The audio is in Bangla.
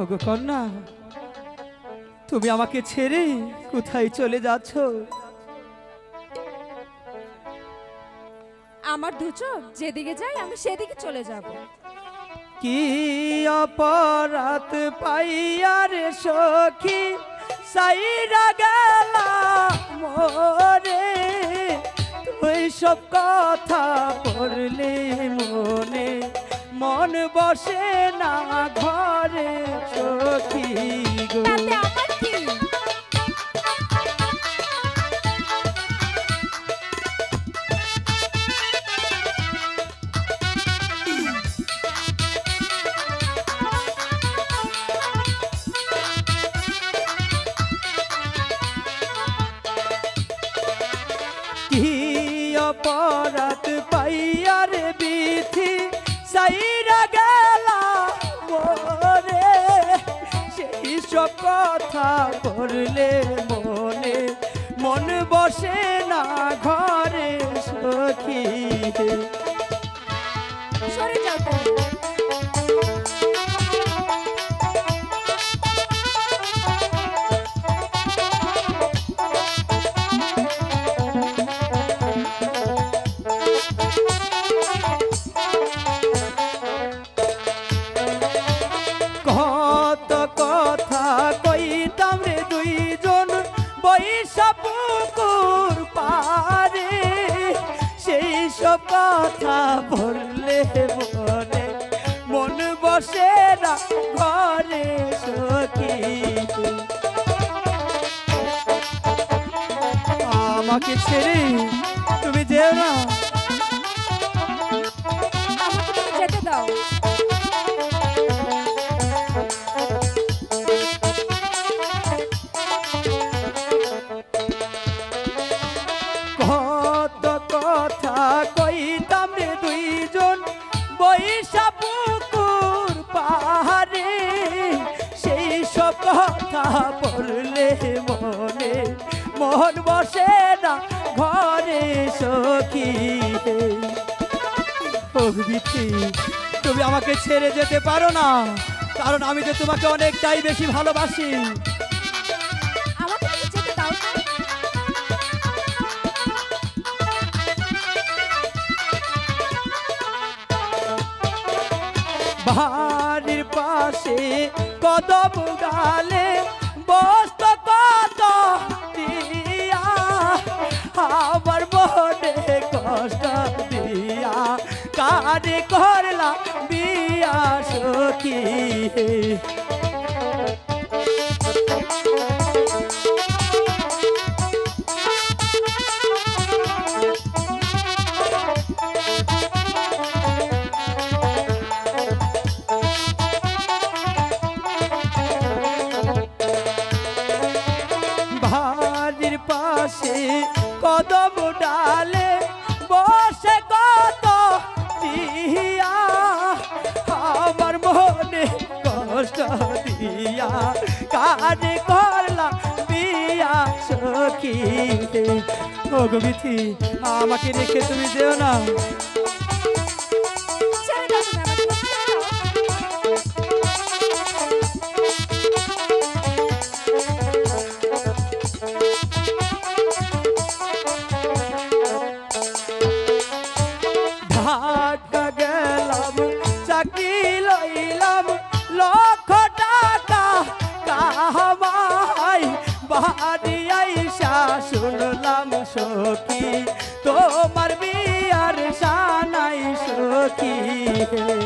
ওগো কন্যা তুমি আমাকে ছেড়ে কোথায় চলে যাচ্ছ? আমার দু চোখ যেদিকে যাই আমি সেদিকে চলে যাব। কি অপরাধ পাইয়া রে সখী সাইরা গেলা মোরে? তুই সব কথা পড়লে মনে। মন বসে না ঘরে সখী। সেই সব কথা করলে মনে মন বসে না ঘরে সখী। কথা বললে মনে মন বসে না ঘরে সখী। আমাকে ছেড়ে তুমি যেও না। কথা বললে মনে, মন বসে না, ঘরে সখী প্রভৃতি, তুমি আমাকে ছেড়ে যেতে পারো না, কারণ আমি তো তোমাকে অনেকটাই বেশি ভালোবাসি বাড়ির পাশে কদম গালে বস্ত কত দিয়া আমার কষ্ট দিয়া। কাজ করলা বিয়া সখী। ডালে বসে কত দিয়া, আমার মনে কষ্ট দিয়া কাজ করলাম বিয়া সখী ভগবিথি আমাকে রেখে তুমি যেও না। সখী ঢাকা